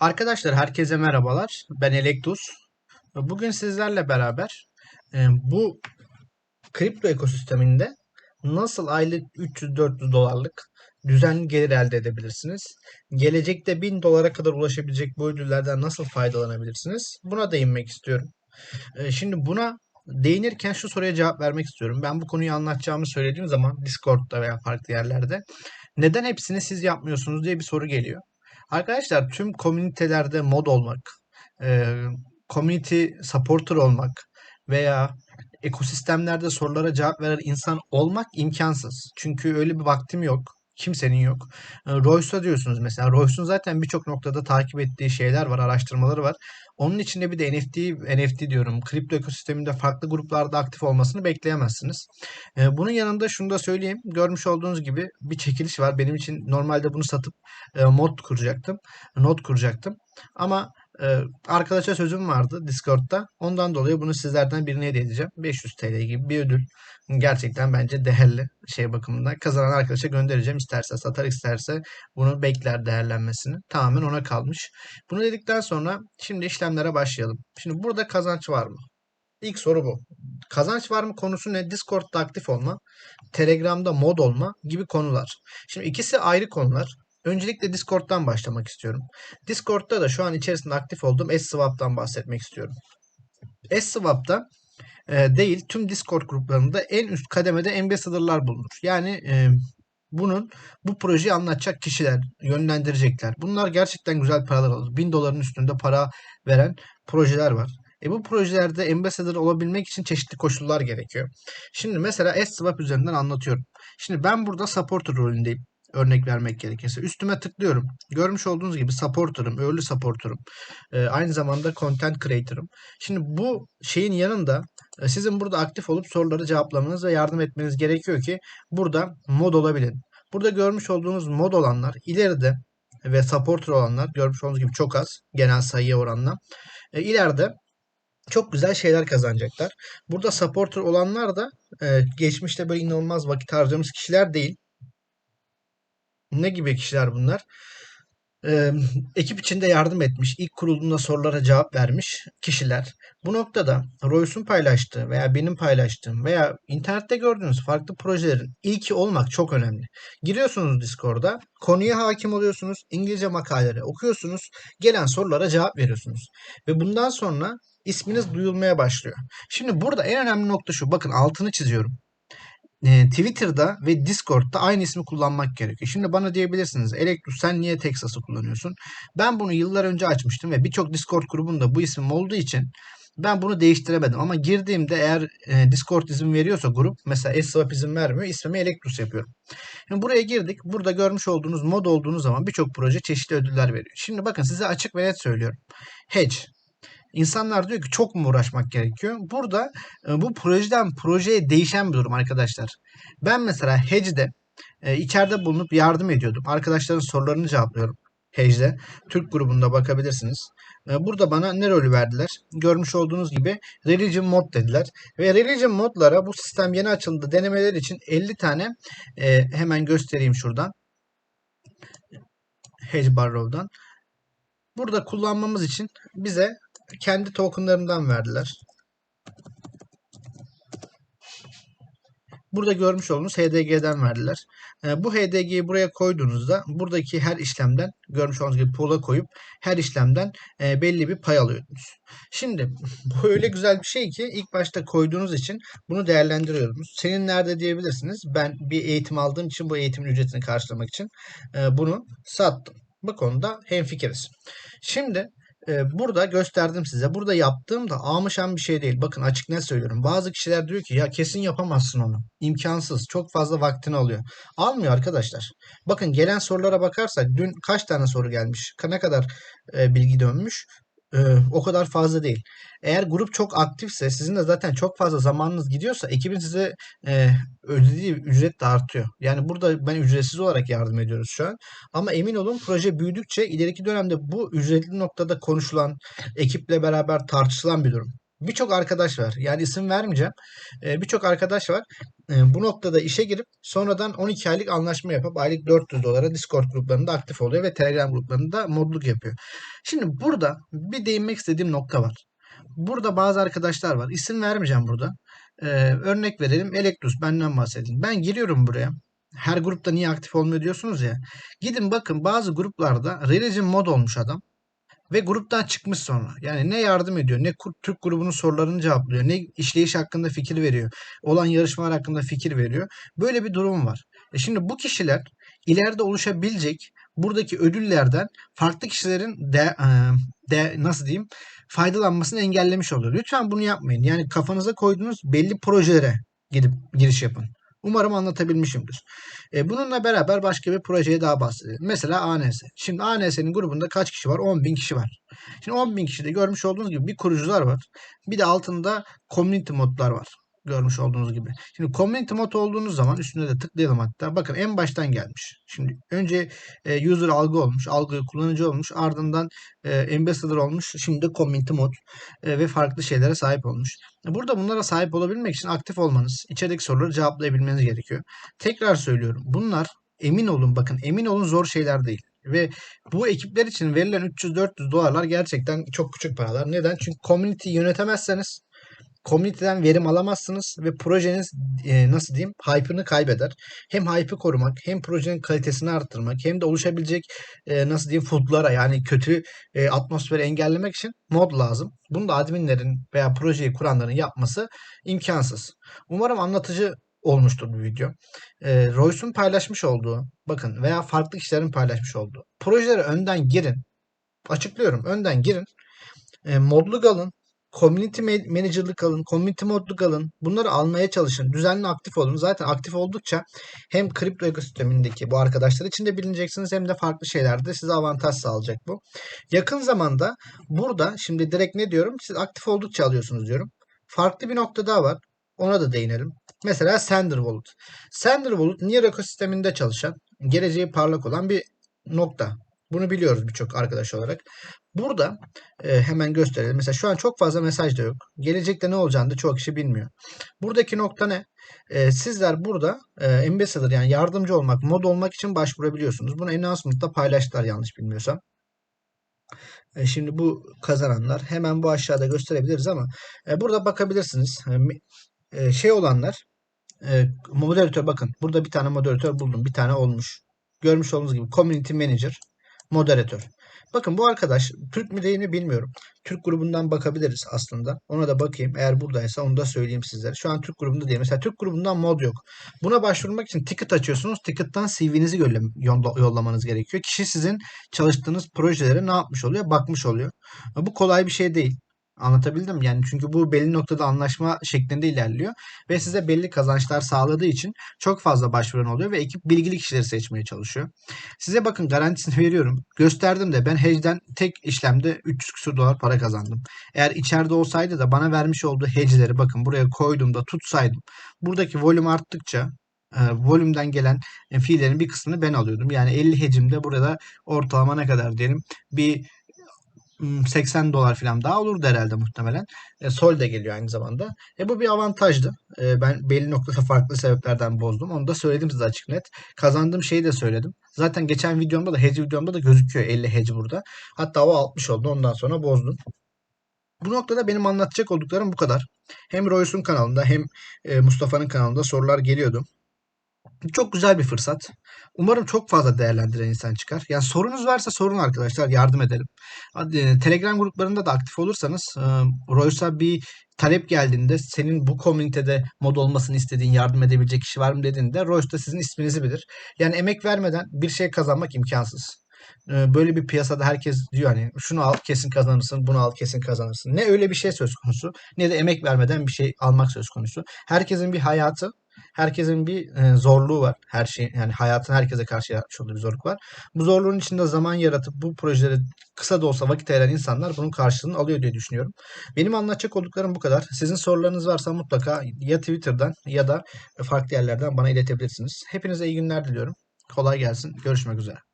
Arkadaşlar herkese merhabalar. Ben Elektus. Bugün sizlerle beraber e, bu kripto ekosisteminde nasıl aylık 300-400 dolarlık düzenli gelir elde edebilirsiniz? Gelecekte 1000 dolara kadar ulaşabilecek bu ödüllerden nasıl faydalanabilirsiniz? Buna değinmek istiyorum. E, Şimdi buna değinirken şu soruya cevap vermek istiyorum. Ben bu konuyu anlatacağımı söylediğim zaman Discord'da veya farklı yerlerde neden hepsini siz yapmıyorsunuz diye bir soru geliyor. Arkadaşlar tüm komünitelerde mod olmak, e, community supporter olmak veya ekosistemlerde sorulara cevap veren insan olmak imkansız. Çünkü öyle bir vaktim yok. Kimsenin yok. E, Royce'a diyorsunuz mesela. Royce'un zaten birçok noktada takip ettiği şeyler var, araştırmaları var. Onun içinde bir de NFT, NFT diyorum. Kripto ekosisteminde farklı gruplarda aktif olmasını bekleyemezsiniz. E, bunun yanında şunu da söyleyeyim. Görmüş olduğunuz gibi bir çekiliş var. Benim için normalde bunu satıp e, mod kuracaktım. Not kuracaktım. Ama e, arkadaşa sözüm vardı Discord'da. Ondan dolayı bunu sizlerden birine hediye edeceğim. 500 TL gibi bir ödül. Gerçekten bence değerli şey bakımından. Kazanan arkadaşa göndereceğim. İsterse satar isterse bunu bekler değerlenmesini. Tamamen ona kalmış. Bunu dedikten sonra şimdi işlemlere başlayalım. Şimdi burada kazanç var mı? İlk soru bu. Kazanç var mı konusu ne? Discord'da aktif olma, Telegram'da mod olma gibi konular. Şimdi ikisi ayrı konular. Öncelikle Discord'dan başlamak istiyorum. Discord'da da şu an içerisinde aktif olduğum S-Swap'tan bahsetmek istiyorum. S-Swap'ta e, değil tüm Discord gruplarında en üst kademede ambassador'lar bulunur. Yani e, bunun bu projeyi anlatacak kişiler, yönlendirecekler. Bunlar gerçekten güzel paralar alır. 1000 doların üstünde para veren projeler var. E bu projelerde ambassador olabilmek için çeşitli koşullar gerekiyor. Şimdi mesela S-Swap üzerinden anlatıyorum. Şimdi ben burada supporter rolündeyim örnek vermek gerekirse. Üstüme tıklıyorum. Görmüş olduğunuz gibi supporter'ım, early supporter'ım. Ee, aynı zamanda content creator'ım. Şimdi bu şeyin yanında e, sizin burada aktif olup soruları cevaplamanız ve yardım etmeniz gerekiyor ki burada mod olabilin. Burada görmüş olduğunuz mod olanlar ileride ve supporter olanlar görmüş olduğunuz gibi çok az genel sayıya oranla. E, ileride çok güzel şeyler kazanacaklar. Burada supporter olanlar da e, geçmişte böyle inanılmaz vakit harcamış kişiler değil. Ne gibi kişiler bunlar? Ee, ekip içinde yardım etmiş, ilk kurulduğunda sorulara cevap vermiş kişiler. Bu noktada Royce'un paylaştığı veya benim paylaştığım veya internette gördüğünüz farklı projelerin ilki olmak çok önemli. Giriyorsunuz Discord'a, konuya hakim oluyorsunuz, İngilizce makaleleri okuyorsunuz, gelen sorulara cevap veriyorsunuz. Ve bundan sonra isminiz duyulmaya başlıyor. Şimdi burada en önemli nokta şu, bakın altını çiziyorum e, Twitter'da ve Discord'da aynı ismi kullanmak gerekiyor. Şimdi bana diyebilirsiniz Elektrus sen niye Texas'ı kullanıyorsun? Ben bunu yıllar önce açmıştım ve birçok Discord grubunda bu isim olduğu için ben bunu değiştiremedim. Ama girdiğimde eğer e, Discord izin veriyorsa grup mesela S-Swap izin vermiyor ismimi Elektrus yapıyorum. Şimdi buraya girdik. Burada görmüş olduğunuz mod olduğunuz zaman birçok proje çeşitli ödüller veriyor. Şimdi bakın size açık ve net söylüyorum. Hedge İnsanlar diyor ki çok mu uğraşmak gerekiyor? Burada e, bu projeden projeye değişen bir durum arkadaşlar. Ben mesela Hedge'de e, içeride bulunup yardım ediyordum. Arkadaşların sorularını cevaplıyorum. Hedge'de. Türk grubunda bakabilirsiniz. E, burada bana ne rolü verdiler? Görmüş olduğunuz gibi Religion Mod dediler. Ve Religion Mod'lara bu sistem yeni açıldı. Denemeler için 50 tane hemen göstereyim şuradan. Hedge Barrow'dan. Burada kullanmamız için bize kendi tokenlarından verdiler. Burada görmüş olduğunuz HDG'den verdiler. E, bu HDG'yi buraya koyduğunuzda buradaki her işlemden görmüş olduğunuz gibi pool'a koyup her işlemden e, belli bir pay alıyordunuz. Şimdi bu öyle güzel bir şey ki ilk başta koyduğunuz için bunu değerlendiriyordunuz. Senin nerede diyebilirsiniz. Ben bir eğitim aldığım için bu eğitimin ücretini karşılamak için e, bunu sattım. Bu konuda hemfikiriz. Şimdi e, burada gösterdim size. Burada yaptığım da amışan bir şey değil. Bakın açık ne söylüyorum. Bazı kişiler diyor ki ya kesin yapamazsın onu. İmkansız. Çok fazla vaktini alıyor. Almıyor arkadaşlar. Bakın gelen sorulara bakarsak dün kaç tane soru gelmiş? Ne kadar e, bilgi dönmüş? E, o kadar fazla değil. Eğer grup çok aktifse sizin de zaten çok fazla zamanınız gidiyorsa ekibin size e, ödediği ücret de artıyor. Yani burada ben ücretsiz olarak yardım ediyoruz şu an. Ama emin olun proje büyüdükçe ileriki dönemde bu ücretli noktada konuşulan, ekiple beraber tartışılan bir durum. Birçok arkadaş var. Yani isim vermeyeceğim. Birçok arkadaş var. Ee, bu noktada işe girip sonradan 12 aylık anlaşma yapıp aylık 400 dolara Discord gruplarında aktif oluyor ve Telegram gruplarında modluk yapıyor. Şimdi burada bir değinmek istediğim nokta var. Burada bazı arkadaşlar var. İsim vermeyeceğim burada. Ee, örnek verelim. Electrus benden bahsedin. Ben giriyorum buraya. Her grupta niye aktif olmuyor diyorsunuz ya. Gidin bakın bazı gruplarda Religion mod olmuş adam. Ve gruptan çıkmış sonra. Yani ne yardım ediyor, ne Türk grubunun sorularını cevaplıyor, ne işleyiş hakkında fikir veriyor, olan yarışmalar hakkında fikir veriyor. Böyle bir durum var. E şimdi bu kişiler ileride oluşabilecek buradaki ödüllerden farklı kişilerin de, e, de nasıl diyeyim faydalanmasını engellemiş oluyor. Lütfen bunu yapmayın. Yani kafanıza koyduğunuz belli projelere gidip giriş yapın. Umarım anlatabilmişimdir. E, bununla beraber başka bir projeye daha bahsedelim. Mesela ANS. Şimdi ANS'nin grubunda kaç kişi var? 10 bin kişi var. Şimdi 10 bin kişide görmüş olduğunuz gibi bir kurucular var. Bir de altında community modlar var. Görmüş olduğunuz gibi. Şimdi community mod olduğunuz zaman üstüne de tıklayalım hatta. Bakın en baştan gelmiş. Şimdi önce e, user algı olmuş. Algı kullanıcı olmuş. Ardından e, ambassador olmuş. Şimdi community mod e, ve farklı şeylere sahip olmuş. Burada bunlara sahip olabilmek için aktif olmanız, içerideki soruları cevaplayabilmeniz gerekiyor. Tekrar söylüyorum. Bunlar emin olun bakın emin olun zor şeyler değil. Ve bu ekipler için verilen 300-400 dolarlar gerçekten çok küçük paralar. Neden? Çünkü community yönetemezseniz community'den verim alamazsınız ve projeniz e, nasıl diyeyim hype'ını kaybeder. Hem hype'ı korumak hem projenin kalitesini arttırmak hem de oluşabilecek e, nasıl diyeyim foodlara yani kötü e, atmosferi engellemek için mod lazım. Bunu da adminlerin veya projeyi kuranların yapması imkansız. Umarım anlatıcı olmuştur bu video. E, Royce'un paylaşmış olduğu bakın veya farklı kişilerin paylaşmış olduğu projelere önden girin. Açıklıyorum önden girin. E, modlu alın. Community manager'lık alın, community modluk alın. Bunları almaya çalışın. Düzenli aktif olun. Zaten aktif oldukça hem kripto ekosistemindeki bu arkadaşlar için de bilineceksiniz hem de farklı şeylerde size avantaj sağlayacak bu. Yakın zamanda burada şimdi direkt ne diyorum? Siz aktif oldukça alıyorsunuz diyorum. Farklı bir nokta daha var. Ona da değinelim. Mesela Sender Wallet. Sender Wallet Near ekosisteminde çalışan, geleceği parlak olan bir nokta. Bunu biliyoruz birçok arkadaş olarak. Burada e, hemen gösterelim. Mesela şu an çok fazla mesaj da yok. Gelecekte ne olacağını da çok kişi bilmiyor. Buradaki nokta ne? E, sizler burada e, ambassador yani yardımcı olmak, mod olmak için başvurabiliyorsunuz. Bunu announcement'ta paylaştılar yanlış bilmiyorsam. E, şimdi bu kazananlar hemen bu aşağıda gösterebiliriz ama e, burada bakabilirsiniz. E, e, şey olanlar e, moderatör bakın. Burada bir tane moderatör buldum. Bir tane olmuş. Görmüş olduğunuz gibi community manager moderatör. Bakın bu arkadaş Türk mü değil mi bilmiyorum. Türk grubundan bakabiliriz aslında. Ona da bakayım. Eğer buradaysa onu da söyleyeyim sizlere. Şu an Türk grubunda değil. Mesela Türk grubundan mod yok. Buna başvurmak için ticket açıyorsunuz. Ticket'tan CV'nizi yollamanız gerekiyor. Kişi sizin çalıştığınız projelere ne yapmış oluyor? Bakmış oluyor. Bu kolay bir şey değil. Anlatabildim yani çünkü bu belli noktada anlaşma şeklinde ilerliyor ve size belli kazançlar sağladığı için çok fazla başvuran oluyor ve ekip bilgili kişileri seçmeye çalışıyor. Size bakın garantisini veriyorum. Gösterdim de ben hedge'den tek işlemde 300 küsur dolar para kazandım. Eğer içeride olsaydı da bana vermiş olduğu hedge'leri bakın buraya koyduğumda tutsaydım. Buradaki volüm arttıkça e, volümden gelen e, fiillerin bir kısmını ben alıyordum. Yani 50 hecimde burada ortalama ne kadar diyelim bir 80 dolar falan daha olurdu herhalde muhtemelen. E, Sol de geliyor aynı zamanda. E, bu bir avantajdı. E, ben belli noktada farklı sebeplerden bozdum. Onu da söyledim size açık net. Kazandığım şeyi de söyledim. Zaten geçen videomda da hedge videomda da gözüküyor 50 hedge burada. Hatta o 60 oldu. Ondan sonra bozdum. Bu noktada benim anlatacak olduklarım bu kadar. Hem Royce'un kanalında hem e, Mustafa'nın kanalında sorular geliyordu. Çok güzel bir fırsat. Umarım çok fazla değerlendiren insan çıkar. Yani sorunuz varsa sorun arkadaşlar yardım edelim. E, Telegram gruplarında da aktif olursanız e, Royce'a bir talep geldiğinde senin bu komünitede mod olmasını istediğin yardım edebilecek kişi var mı dediğinde Royce da sizin isminizi bilir. Yani emek vermeden bir şey kazanmak imkansız. E, böyle bir piyasada herkes diyor hani şunu al kesin kazanırsın, bunu al kesin kazanırsın. Ne öyle bir şey söz konusu ne de emek vermeden bir şey almak söz konusu. Herkesin bir hayatı Herkesin bir e, zorluğu var. Her şey yani hayatın herkese karşı yaratmış olduğu bir zorluk var. Bu zorluğun içinde zaman yaratıp bu projelere kısa da olsa vakit ayıran insanlar bunun karşılığını alıyor diye düşünüyorum. Benim anlatacak olduklarım bu kadar. Sizin sorularınız varsa mutlaka ya Twitter'dan ya da farklı yerlerden bana iletebilirsiniz. Hepinize iyi günler diliyorum. Kolay gelsin. Görüşmek üzere.